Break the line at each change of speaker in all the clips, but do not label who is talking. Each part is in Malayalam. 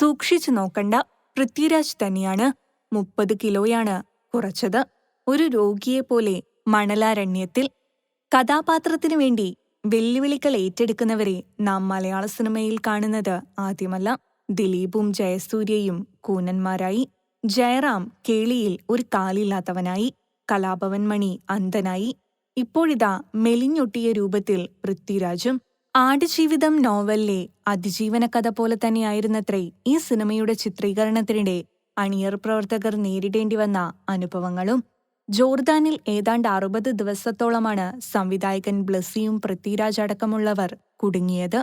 സൂക്ഷിച്ചു നോക്കണ്ട. പൃഥ്വിരാജ് തന്നെയാണ് മുപ്പത് കിലോയാണ് കുറച്ചത്. ഒരു രോഗിയെപ്പോലെ മണലാരണ്യത്തിൽ. കഥാപാത്രത്തിനു വേണ്ടി വെല്ലുവിളികൾ ഏറ്റെടുക്കുന്നവരെ നാം മലയാള സിനിമയിൽ കാണുന്നത് ആദ്യമല്ല. ദിലീപും ജയസൂര്യയും കൂനന്മാരായി. ജയറാം കേളിയിൽ ഒരു കാലില്ലാത്തവനായി. കലാഭവൻ മണി അന്ധനായി. ഇപ്പോഴിതാ മെലിഞ്ഞൊട്ടിയ രൂപത്തിൽ പൃഥ്വിരാജും ആടുജീവിതം നോവലിലെ അതിജീവന കഥ പോലെ തന്നെയായിരുന്നത്രേ ഈ സിനിമയുടെ ചിത്രീകരണത്തിനിടെ അണിയർ പ്രവർത്തകർ നേരിടേണ്ടി വന്ന അനുഭവങ്ങളും. ജോർദാനിൽ ഏതാണ്ട് അറുപത് ദിവസത്തോളമാണ് സംവിധായകൻ ബ്ലസ്സിയും പൃഥ്വിരാജ് അടക്കമുള്ളവർ കുടുങ്ങിയത്.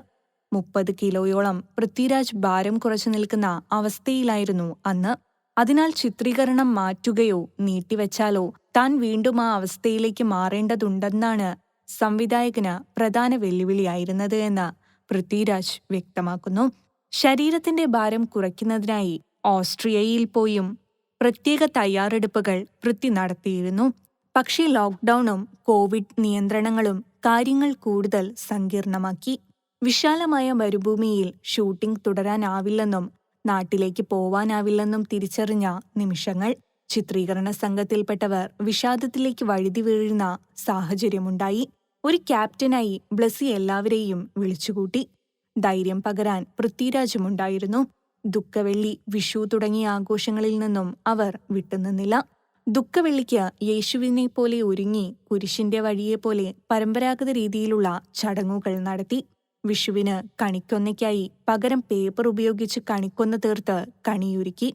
മുപ്പത് കിലോയോളം പൃഥ്വിരാജ് ഭാരം കുറച്ചു നിൽക്കുന്ന അവസ്ഥയിലായിരുന്നു അന്ന്. അതിനാൽ ചിത്രീകരണം മാറ്റുകയോ നീട്ടിവെച്ചാലോ താൻ വീണ്ടും ആ അവസ്ഥയിലേക്ക് മാറേണ്ടതുണ്ടെന്നാണ് സംവിധായകന് പ്രധാന വെല്ലുവിളിയായിരുന്നത് എന്ന് പൃഥ്വിരാജ് വ്യക്തമാക്കുന്നു. ശരീരത്തിന്റെ ഭാരം കുറയ്ക്കുന്നതിനായി ഓസ്ട്രിയയിൽ പോയും പ്രത്യേക തയ്യാറെടുപ്പുകൾ പൃഥ്വി നടത്തിയിരുന്നു. പക്ഷേ ലോക്ക്ഡൌണും കോവിഡ് നിയന്ത്രണങ്ങളും കാര്യങ്ങൾ കൂടുതൽ സങ്കീർണമാക്കി. വിശാലമായ മരുഭൂമിയിൽ ഷൂട്ടിംഗ് തുടരാനാവില്ലെന്നും നാട്ടിലേക്ക് പോവാനാവില്ലെന്നും തിരിച്ചറിഞ്ഞ നിമിഷങ്ങൾ ചിത്രീകരണ സംഘത്തിൽപ്പെട്ടവർ വിഷാദത്തിലേക്ക് വഴുതി വീഴുന്ന സാഹചര്യമുണ്ടായി. ഒരു ക്യാപ്റ്റനായി ബ്ലസി എല്ലാവരെയും വിളിച്ചുകൂട്ടി. ധൈര്യം പകരാൻ പൃഥ്വിരാജുമുണ്ടായിരുന്നു. ദുഃഖവെള്ളി വിഷു തുടങ്ങിയ ആഘോഷങ്ങളിൽ നിന്നും അവർ വിട്ടുനിന്നില്ല. ദുഃഖവെള്ളിക്ക് യേശുവിനെ പോലെ ഒരുങ്ങി കുരിശിന്റെ വഴിയെപ്പോലെ പരമ്പരാഗത രീതിയിലുള്ള ചടങ്ങുകൾ നടത്തി. വിഷുവിന് കണിക്കൊന്നയ്ക്കായി പകരം പേപ്പർ ഉപയോഗിച്ച് കണിക്കൊന്ന തീർത്ത് കണിയൊരുക്കി.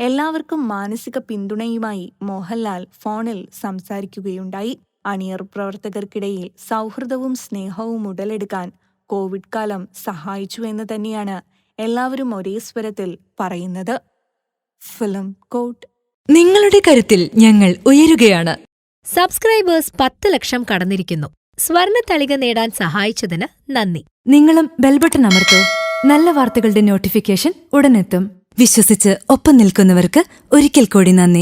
എല്ലാവർക്കും മാനസിക പിന്തുണയുമായി മോഹൻലാൽ ഫോണിൽ സംസാരിക്കുകയുണ്ടായി. അണിയർ പ്രവർത്തകർക്കിടയിൽ സൗഹൃദവും സ്നേഹവും ഉടലെടുക്കാൻ കോവിഡ് കാലം സഹായിച്ചു എന്ന് തന്നെയാണ് എല്ലാവരും ഒരേ സ്വരത്തിൽ പറയുന്നത്. ഫിലിം കോട്ട്.
നിങ്ങളുടെ കരുത്തിൽ ഞങ്ങൾ ഉയരുകയാണ്.
സബ്സ്ക്രൈബേഴ്സ് പത്ത് ലക്ഷം കടന്നിരിക്കുന്നു. സ്വർണ തളിക നേടാൻ സഹായിച്ചതിന് നന്ദി.
നിങ്ങളും ബെൽബട്ടൺ അമർത്തോ. നല്ല വാർത്തകളുടെ നോട്ടിഫിക്കേഷൻ ഉടനെത്തും. വിശ്വസിച്ച് ഒപ്പം നിൽക്കുന്നവർക്ക് ഒരിക്കൽ കൂടി നന്ദി.